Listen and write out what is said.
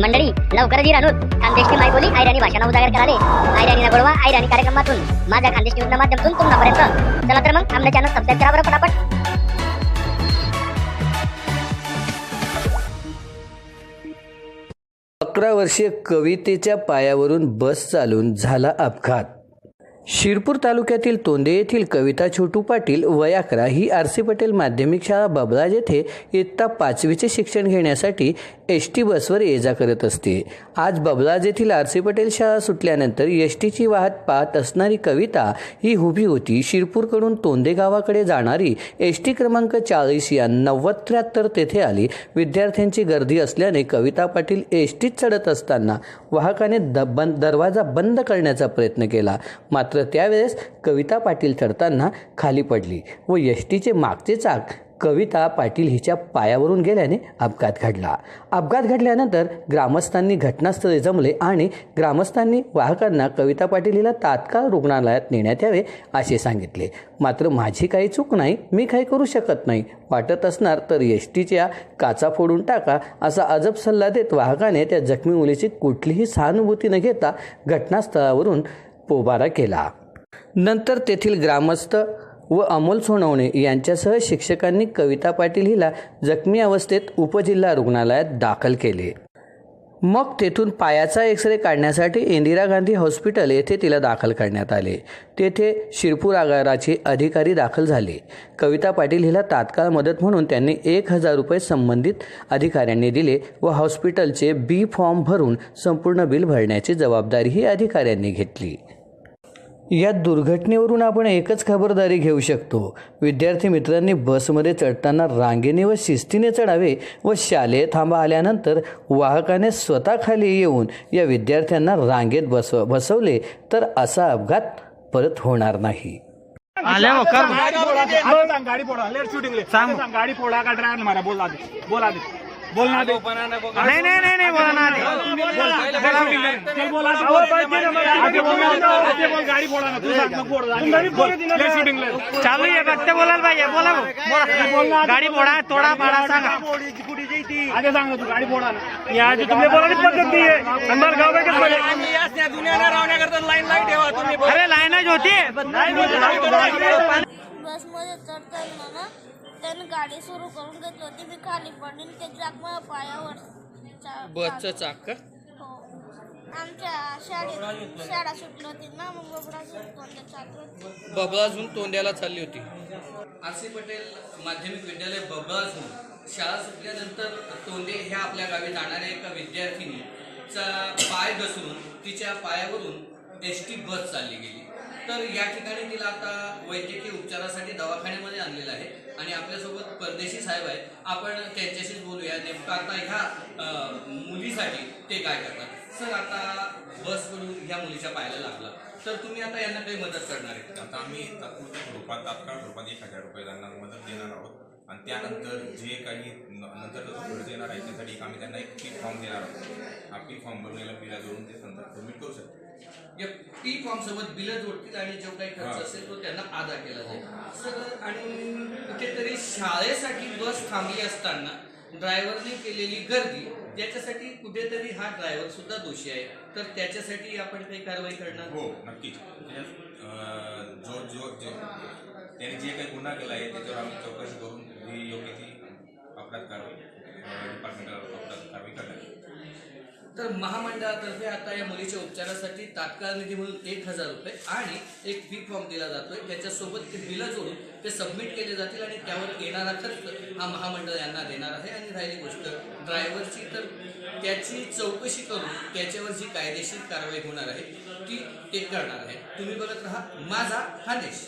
मंडळी लवकरच येईल खानदेशची मायबोली आयराणी भाषा उजागर कराले आयराणी गोळवा आयराणी कार्यक्रमातून. माझ्या खानदेश न्यूजच्या माध्यमातून तुम्हापर्यंत चला तर मग आमच्या चॅनल सबस्क्राईब करा बरं पटापट अकरा वर्षीय कवितेच्या पायावरून बस चालून झाला अपघात. शिरपूर तालुक्यातील तोंडे येथील कविता छोटू पाटील वयाकरा ही आर सी पटेल माध्यमिक शाळा बबलाज येथे इयत्ता पाचवीचे शिक्षण घेण्यासाठी एस टी बसवर ये जा करत असते. आज बबलाज येथील आर सी पटेल शाळा सुटल्यानंतर एस टीची वाहत पाहत असणारी कविता ही उभी होती. शिरपूरकडून तोंडे गावाकडे जाणारी एस टी क्रमांक चाळीस या नव्वद त्र्याहत्तर तेथे आली. विद्यार्थ्यांची गर्दी असल्याने कविता पाटील एस टीत चढत असताना वाहकाने द बंद दरवाजा बंद करण्याचा प्रयत्न केला. मात्र त्यावेळेस कविता पाटील चढताना खाली पडली व यष्टीचे मागचे चाक कविता पाटील हिच्या पायावरून गेल्याने अपघात घडला. अपघात घडल्यानंतर ग्रामस्थांनी घटनास्थळी जमले आणि ग्रामस्थांनी वाहकांना कविता पाटील हिला तात्काळ रुग्णालयात नेण्यात यावे असे सांगितले. मात्र माझी काही चूक नाही मी काही करू शकत नाही. वाटत असणार तर एस काचा फोडून टाका असा अजब सल्ला देत वाहकाने त्या जखमी मुलीची कुठलीही सहानुभूती न घेता घटनास्थळावरून पोबारा केला. नंतर तेथील ग्रामस्थ व अमोल सोनवणे यांच्यासह शिक्षकांनी कविता पाटील हिला जखमी अवस्थेत उपजिल्हा रुग्णालयात दाखल केले. मग तेथून पायाचा एक्सरे काढण्यासाठी इंदिरा गांधी हॉस्पिटल येथे तिला दाखल करण्यात आले. तेथे शिरपूर आगाराचे अधिकारी दाखल झाले. कविता पाटील हिला तात्काळ मदत म्हणून त्यांनी एक हजार रुपये संबंधित अधिकाऱ्यांनी दिले व हॉस्पिटलचे बी फॉर्म भरून संपूर्ण बिल भरण्याची जबाबदारीही अधिकाऱ्यांनी घेतली. या दुर्घटनेवरून आपण एकच खबरदारी घेऊ शकतो. विद्यार्थी मित्रांनी बसमध्ये चढताना रांगेने व शिस्तीने चढावे व शालेय थांबा आल्यानंतर वाहकाने स्वतः खाली येऊन या विद्यार्थ्यांना रांगेत बसव बसवले तर असा अपघात परत होणार नाही. आल्या हो गाड़ी फोड़ा का ड्राइवर हमारा बोला दे बोला दे बोलना दे नाही नाही नाही नाही बोला ना चल आहे बघते बोलायला पाहिजे बोला गाडी फोडा तोडा पाडा सांगा. सांग तू गाड़ी फोड़ा ना. यहाँ जो तुमने बोला नहीं पद्धत दी है हमारे गाँव में किस अरे लाईनच होती. बसमध्ये चढताना ना त्याने गाडी सुरू करून घेतली होती मी खाली पडली ते चाक माझ्या पायावर बसचं चाक. का? हो. आमच्या शाळेत शाळा सुटली होती ना मग त्या चाकलं बबळाजून तोंड्याला चालली होती. आर सी पटेल माध्यमिक विद्यालय बबळाजून शाळा सुटल्यानंतर तोंडे ह्या आपल्या गावी जाणाऱ्या एका विद्यार्थिनीचा पाय घसरून तिच्या पायावरून एस टी बस चालली गेली. तर या ठिकाणी तिला आता वैद्यकीय उपचारासाठी दवाखान्यामध्ये आणलेलं आहे. आणि आपल्यासोबत परदेशी साहेब आहे आपण त्यांच्याशीच बोलूया. नेमकं आता ह्या मुलीसाठी ते काय करतात? सर आता बस करून ह्या मुलीच्या पायाला लागला. तर तुम्ही आता यांना काही मदत करणार आहे आता आम्ही तात्पुरत्या स्वरूपात तात्काळ स्वरूपात एक हजार रुपये त्यांना मदत देणार आहोत. आणि त्यानंतर जे काही न- नंतर खर्च येणार आहे त्यासाठी आम्ही त्यांना एक पी फॉर्म देणार आहोत. हा पी फॉर्म भरून याला बिला जोडून ते नंतर सबमिट करू शकतो. या पी फॉर्म सोबत बिलं जोडतील आणि जो काही खर्च. असेल तो त्यांना अदा केला जाईल. सर आणि कुठेतरी शाळेसाठी बस थांबली असताना ड्रायव्हरने केलेली गर्दी याच्यासाठी कुठेतरी हा ड्रायव्हर सुद्धा दोषी आहे. तर त्याच्यासाठी आपण काही कारवाई करणार? हो नक्कीच. अं, जो जो जे त्याने जे काही गुन्हा केला आहे त्याच्यावर आम्ही चौकशी करून योग्य ती अपराध कारवाई डिपार्टमेंटला अपराध कारवाई करणार आहे. तर महामंडळातर्फे आता या मुलीच्या उपचारासाठी तात्काळ निधी म्हणून एक हजार रुपये आणि एक बी फॉर्म दिला जातोय. त्याच्यासोबत ते बिलं जोडून ते सबमिट केले जातील आणि त्यावर येणारा खर्च हा महामंडळ यांना देणार आहे. आणि राहिली गोष्ट ड्रायव्हरची तर त्याची चौकशी करून त्याच्यावर जी कायदेशीर कारवाई होणार आहे ती ते करणार आहे. तुम्ही बघत राहा माझा हा देश.